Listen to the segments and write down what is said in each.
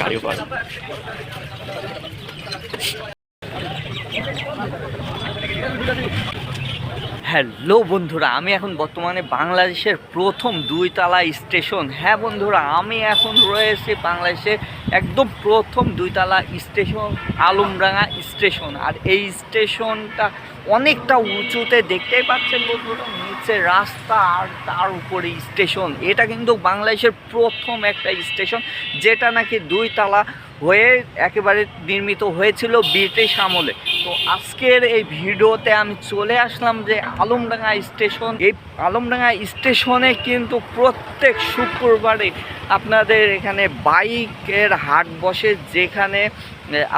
গাড়িও পাওয়া যায় হ্যালো বন্ধুরা, আমি এখন বর্তমানে বাংলাদেশের প্রথম দুইতলা স্টেশন। হ্যাঁ বন্ধুরা, আমি এখন রয়েছি বাংলাদেশের একদম প্রথম দুইতলা স্টেশন, আলমডাঙ্গা স্টেশন। আর এই স্টেশনটা অনেকটা উঁচুতে দেখতেই পাচ্ছেন বন্ধুরা, নিচে রাস্তা আর তার উপরে স্টেশন। এটা কিন্তু বাংলাদেশের প্রথম একটা স্টেশন, যেটা নাকি দুইতলা হয়ে একেবারে নির্মিত হয়েছিল ব্রিটিশ আমলে। তো আজকের এই ভিডিওতে আমি চলে আসলাম যে আলমডাঙ্গা স্টেশন। এই আলমডাঙ্গা স্টেশনে কিন্তু প্রত্যেক শুক্রবারে আপনাদের এখানে বাইকের হাট বসে, যেখানে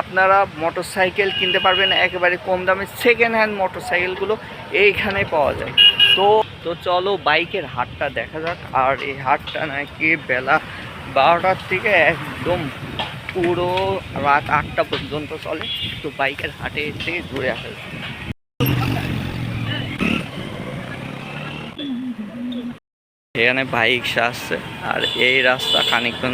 আপনারা মোটরসাইকেল কিনতে পারবেন, একেবারে কম দামে সেকেন্ড হ্যান্ড মোটরসাইকেলগুলো এইখানে পাওয়া যায়। তো তো চলো বাইকের হাটটা দেখা যাক। আর এই হাটটা নাকি বেলা বারোটার থেকে একদম পুরো রাত আটটা পর্যন্ত চলে তো বাইকের হাটে থেকে ঘুরে আসা। এখানে বাইক আসছে, আর এই রাস্তা খানিকক্ষণ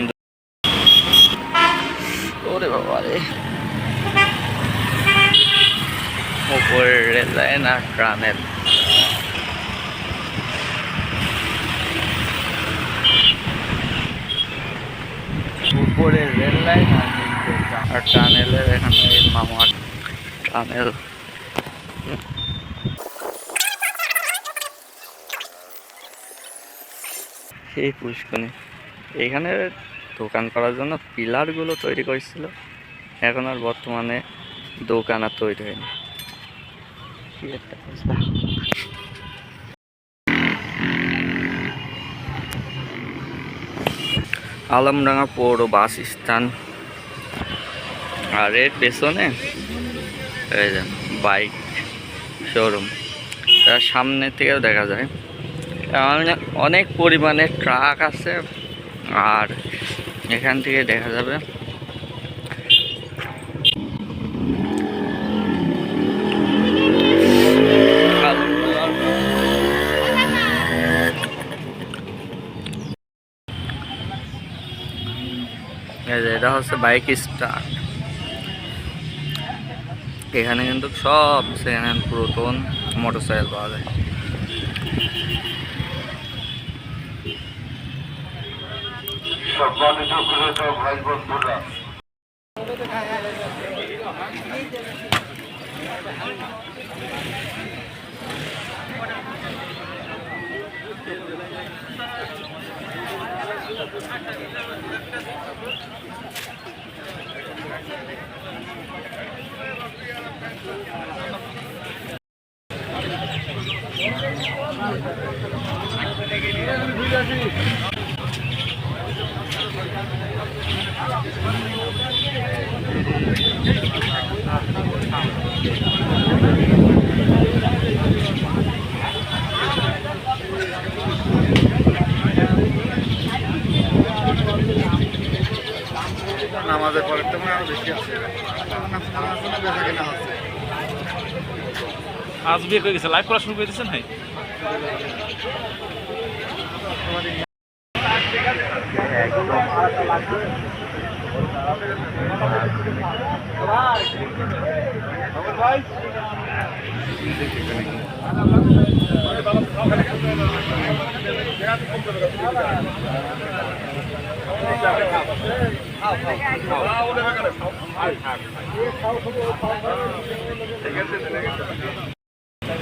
ওরে রেল লাইন আর ট্রামেল উপরে রেল লাইন আর টানেলের এখানে মামার টানেল। সেই পুষ্কনি এখানে দোকান করার জন্য পিলারগুলো তৈরি করেছিল। এখন আর বর্তমানে দোকান আর তৈরি হয়নি। কি একটা আলমডাঙ্গা পৌর বাস স্থান আর এর পেছনে বাইক শোরুম। তার সামনে থেকেও দেখা যায়। অনেক অনেক পরিমাণে ট্রাক আছে। আর এখান থেকে দেখা যাবে এই যে এটা হচ্ছে বাইক স্টার্ট। এখানে কিন্তু সব সেকেন্ড হ্যান্ড পুরাতন মোটরসাইকেল পাওয়া যায়। সম্মানিত নামাজের পরে তো আরও বেশি আছে। বেচা কেনা হচ্ছে আজ বিয়ে করে গেছে। লাইভ করা শুরু করে দিয়েছেন ভাই? যেমন গরিব তেমন দাম করে দিয়েছেন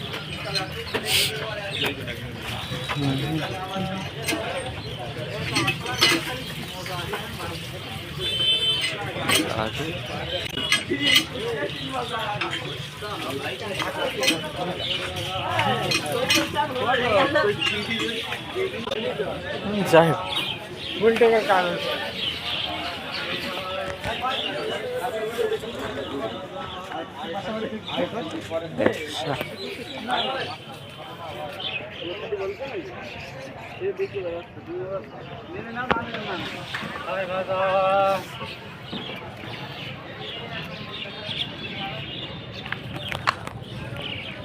যাই হোক।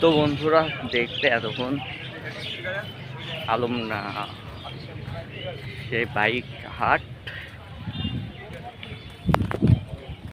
তো বন্ধুরা দেখতে এতক্ষণ আলম না সে বাইক হাট।